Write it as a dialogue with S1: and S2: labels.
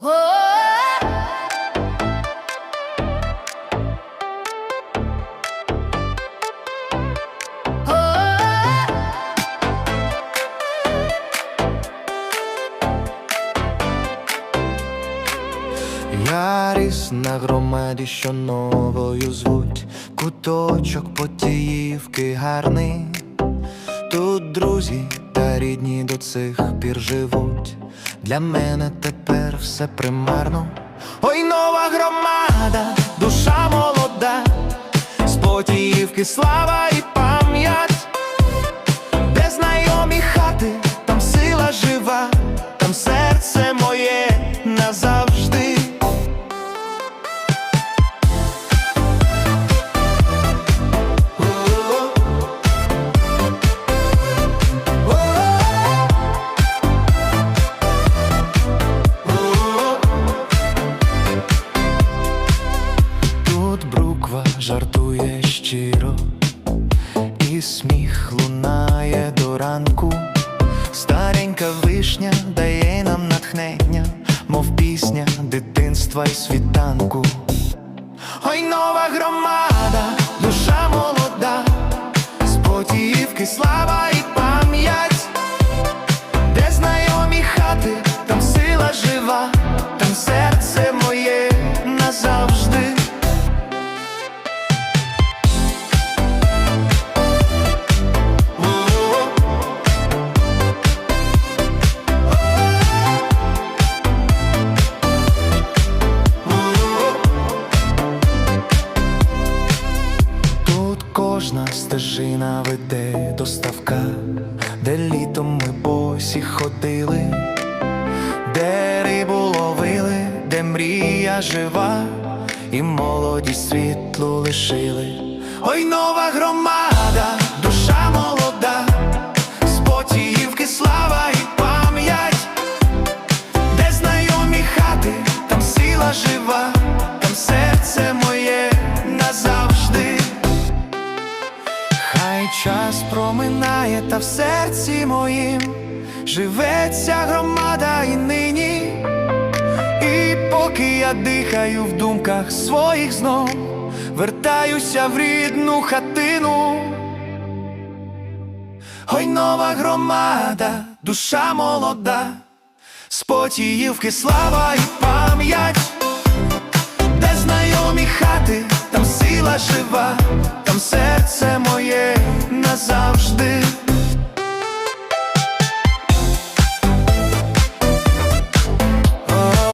S1: Я ріс на громаді, що новою звуть. Куточок Потіївки гарний. Тут друзі та рідні до цих пір живуть. Для мене тепер все примарно. Ой, нова громада, душа молода. З Потіївки слава і пам'ять жартує щиро, і сміх лунає до ранку. Старенька вишня дає нам натхнення, мов пісня дитинства й світанку. Ой, нова громада, душа молода, з Потіївки слава і стежина веде до ставка, де літом ми босі ходили, де рибу ловили, де мрія жива, і молоді світлу лишили. Ой, нова громада, час проминає, та в серці моїм живеться громада і нині. І поки я дихаю в думках своїх знов, вертаюся в рідну хатину. Ой, нова громада, душа молода, з Потіївки слава і пам'ять, де знайомі хати, там сила жива,